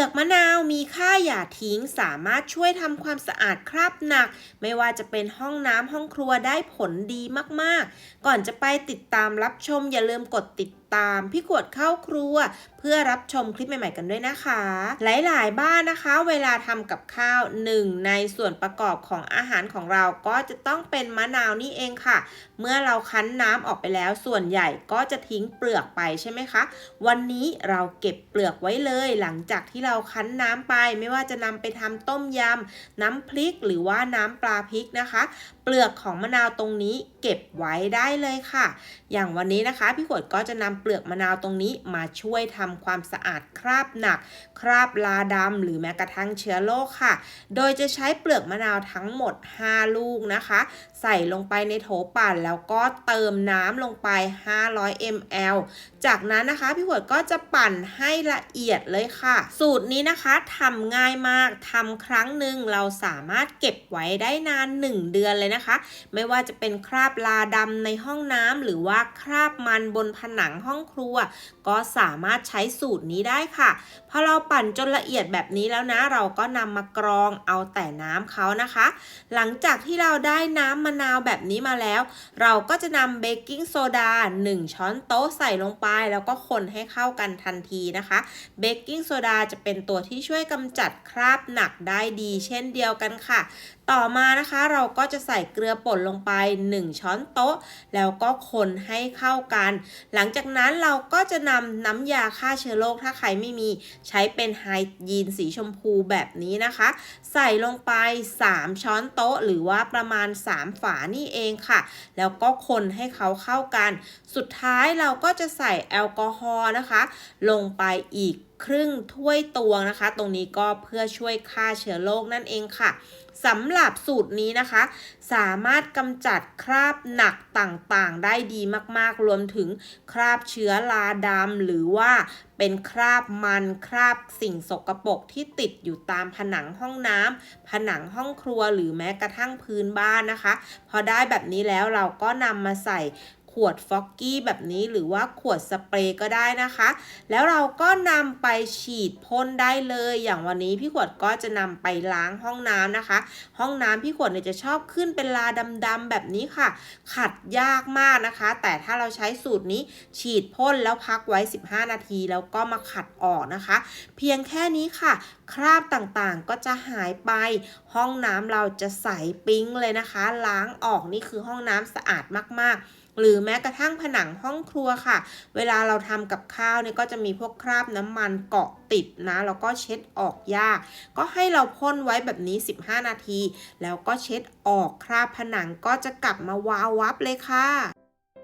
ลือกมะนาวมีค่าอย่าทิ้ง สามารถช่วยทำความสะอาดคราบหนัก ไม่ว่าจะเป็นห้องน้ำห้องครัวได้ผลดีมากๆ ก่อนจะไปติดตามรับชมอย่าลืมกดติดตามพี่ขวดเข้าครัว เพื่อรับชมคลิปใหม่ๆกันด้วยนะคะ หลายๆ บ้านนะคะ เวลาทำกับข้าวหนึ่งในส่วนประกอบของอาหารของเราก็จะต้องเป็นมะนาวนี่เองค่ะ เมื่อเราคั้นน้ำออกไปแล้วส่วนใหญ่ก็จะทิ้งเปลือกไปใช่ไหมคะ วันนี้เราเก็บเปลือกไว้เลย หลังจากที่เราคั้นน้ำไป ไม่ว่าจะนำไปทำต้มยำน้ำพริกหรือว่าน้ำปลาพริกนะคะ เปลือกของมะนาวตรงนี้เก็บไว้ได้เลยค่ะ อย่างวันนี้นะคะ พี่ขวดก็จะนำเปลือกมะนาวตรงนี้มาช่วยทำความสะอาดคราบหนัก คราบลาดำหรือแม้กระทั่งเชื้อโรคค่ะ โดยจะใช้เปลือกมะนาวทั้งหมด 5 ลูกนะคะ ใส่ลงไปในโถปั่นแล้วก็เติมน้ำลงไป 500 ml จากนั้นนะคะพี่ขวดก็จะปั่นให้ละเอียดเลยค่ะ สูตรนี้นะคะทำง่ายมากทำครั้งหนึ่งเราสามารถเก็บไว้ได้นาน 1 เดือนเลยนะคะ ไม่ว่าจะเป็นคราบลาดำในห้องน้ำหรือว่าคราบมันบนผนังห้องครัว ก็สามารถใช้สูตรนี้ได้ค่ะ พอเราปั่นจนละเอียดแบบนี้แล้วนะ เราก็นำมากรองเอาแต่น้ำเขานะคะ หลังจากที่เราได้น้ำมะนาวแบบนี้มาแล้ว เราก็จะนำเบกกิ้งโซดา 1 ช้อนโต๊ะใส่ลงไป แล้วก็คนให้เข้ากันทันทีนะคะ เบกกิ้งโซดาจะเป็นตัวที่ช่วยกำจัดคราบหนักได้ดี เช่นเดียวกันค่ะ ต่อมานะคะเราก็จะใส่เกลือป่นลงไป 1 ช้อนโต๊ะ แล้วก็คนให้เข้ากัน หลังจากนั้นนั้นเราก็จะนำน้ำยาฆ่าเชื้อโรคถ้าใครไม่มีใช้เป็นไฮยีนสีชมพูแบบนี้นะคะ ใส่ลงไป 3 ช้อนโต๊ะ หรือว่าประมาณ 3 ฝานี่เองค่ะ แล้วก็คนให้เขาเข้ากัน สุดท้ายเราก็จะใส่แอลกอฮอล์นะคะ ลงไปอีก ครึ่งถ้วยตวงนะคะ ตรงนี้ก็เพื่อช่วยฆ่าเชื้อโรคนั่นเองค่ะสำหรับสูตรนี้นะคะ สามารถกำจัดคราบหนักต่างๆ ได้ดีมากๆ รวมถึงคราบเชื้อราดำหรือว่าเป็นคราบมันคราบสิ่งสกปรกที่ติดอยู่ตามผนังห้องน้ำผนังห้องครัวหรือแม้กระทั่งพื้นบ้านนะคะ พอได้แบบนี้แล้วเราก็นำมาใส่ วดฟอกกี้แบบนี้หรือว่าขวดสเปรย์ก็ได้นะคะ แล้วเราก็นำไปฉีดพ่นได้เลย อย่างวันนี้พี่ขวดก็จะนำไปล้างห้องน้ำนะคะ ห้องน้ำพี่ขวดเนี่ยจะชอบขึ้นเป็นลาดำๆแบบนี้ค่ะ ขัดยากมากนะคะ แต่ถ้าเราใช้สูตรนี้ฉีดพ่นแล้วพักไว้ 15 นาทีแล้วก็มาขัดออกนะคะ เพียงแค่นี้ค่ะ คราบต่างๆก็จะหายไป ห้องน้ำเราจะใสปิ๊งเลยนะคะ ล้างออกนี่คือห้องน้ำสะอาดมากๆ หรือแม้กระทั่งผนังห้องครัวค่ะ เวลาเราทำกับข้าวเนี่ยก็จะมีพวกคราบน้ำมันเกาะติดนะแล้วก็เช็ดออกยาก ก็ให้เราพ่นไว้แบบนี้ 15 นาที แล้วก็เช็ดออกคราบผนังก็จะกลับมาวาววับเลยค่ะ